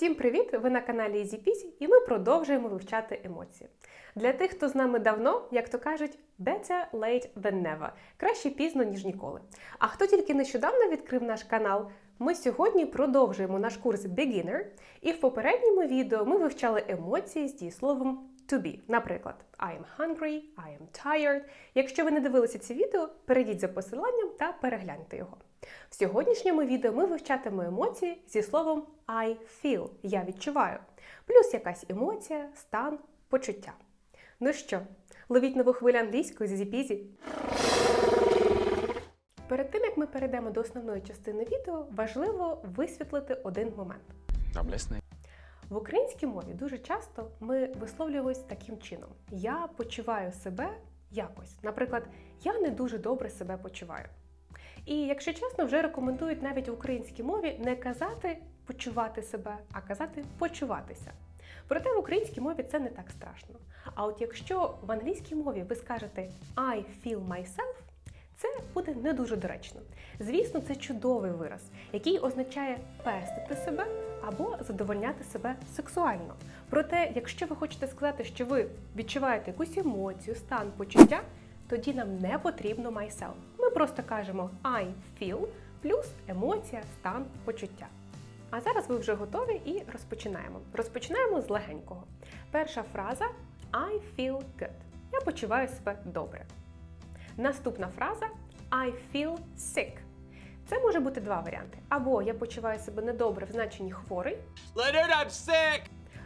Всім привіт! Ви на каналі EasyPeasy і ми продовжуємо вивчати емоції. Для тих, хто з нами давно, як то кажуть, better late than never. Краще пізно, ніж ніколи. А хто тільки нещодавно відкрив наш канал, ми сьогодні продовжуємо наш курс Beginner, і в попередньому відео ми вивчали емоції з дієсловом to be. Наприклад, I am hungry, I am tired. Якщо ви не дивилися ці відео, перейдіть за посиланням та перегляньте його. В сьогоднішньому відео ми вивчатимемо емоції зі словом I feel я відчуваю, плюс якась емоція, стан, почуття. Ну що, ловіть нову хвилю англійської з Easy Перед тим як ми перейдемо до основної частини відео, важливо висвітлити один момент. В українській мові дуже часто ми висловлюємось таким чином: я почуваю себе якось. Наприклад, я не дуже добре себе почуваю. І якщо чесно, вже рекомендують навіть в українській мові не казати почувати себе, а казати почуватися. Проте в українській мові це не так страшно. А от якщо в англійській мові ви скажете I feel myself, це буде не дуже доречно. Звісно, це чудовий вираз, який означає пестити себе або задовольняти себе сексуально. Проте, якщо ви хочете сказати, що ви відчуваєте якусь емоцію, стан, почуття, тоді нам не потрібно myself. Ми просто кажемо I feel плюс емоція, стан, почуття. А зараз ви вже готові і розпочинаємо. Розпочинаємо з легенького. Перша фраза I feel good. Я почуваю себе добре. Наступна фраза I feel sick. Це може бути два варіанти. Або я почуваю себе недобре в значенні хворий, Leonard, I'm sick!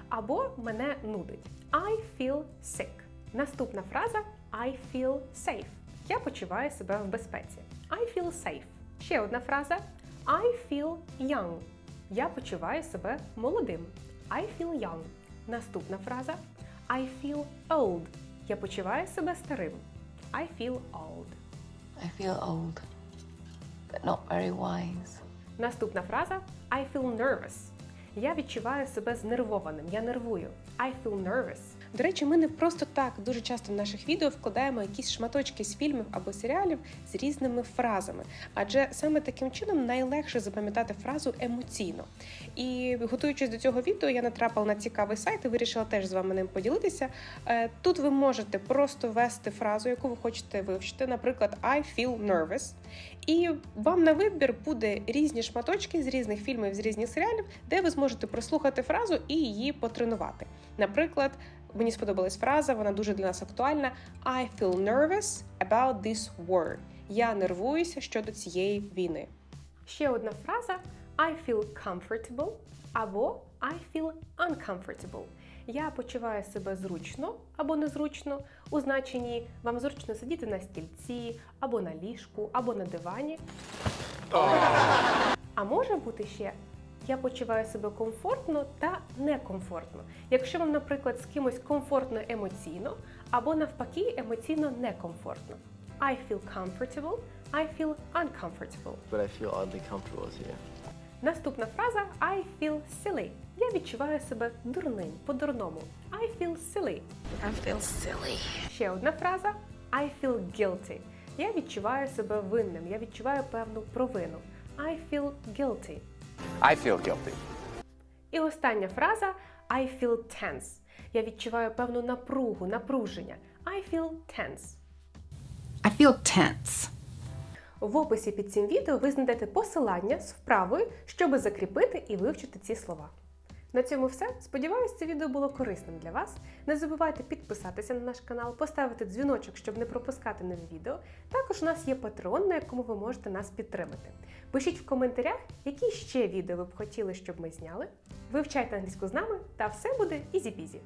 або мене нудить. I feel sick. Наступна фраза I feel safe. Я почуваю себе в безпеці. I feel safe. Ще одна фраза I feel young. Я почуваю себе молодим. I feel young. Наступна фраза I feel old. Я почуваю себе старим. I feel old. I feel old, but not very wise. Наступна фраза I feel nervous. Я відчуваю себе знервованим, я нервую. I feel nervous. До речі, ми не просто так дуже часто в наших відео вкладаємо якісь шматочки з фільмів або серіалів з різними фразами, адже саме таким чином найлегше запам'ятати фразу емоційно. І готуючись до цього відео, я натрапила на цікавий сайт і вирішила теж з вами ним поділитися. Е, Тут ви можете просто ввести фразу, яку ви хочете вивчити, наприклад, I feel nervous. І вам на вибір буде різні шматочки з різних фільмів, з різних серіалів, де ви зможете прослухати фразу і її потренувати. Наприклад, мені сподобалась фраза, вона дуже для нас актуальна. I feel nervous about this war. Я нервуюся щодо цієї війни. Ще одна фраза I feel comfortable або I feel uncomfortable. Я почуваю себе зручно або незручно у значенні вам зручно сидіти на стільці, або на ліжку, або на дивані. А може бути ще я почуваю себе комфортно та некомфортно. Якщо вам, наприклад, з кимось комфортно емоційно, або навпаки емоційно некомфортно. I feel comfortable, I feel uncomfortable. but I feel oddly comfortable with you. Наступна фраза I feel silly. Я відчуваю себе дурним, по-дурному. I feel silly. I feel silly. Ще одна фраза I feel guilty. Я відчуваю себе винним, я відчуваю певну провину. I feel guilty. I feel guilty. І остання фраза I feel tense. Я відчуваю певну напругу, напруження. I feel tense. I feel tense. В описі під цим відео ви знайдете посилання з вправою, щоб закріпити і вивчити ці слова. На цьому все. Сподіваюсь, це відео було корисним для вас. Не забувайте підписатися на наш канал, поставити дзвіночок, щоб не пропускати нові відео. Також у нас є патреон, на якому ви можете нас підтримати. Пишіть в коментарях, які ще відео ви б хотіли, щоб ми зняли. Вивчайте англійську з нами, та все буде ізі-пізі.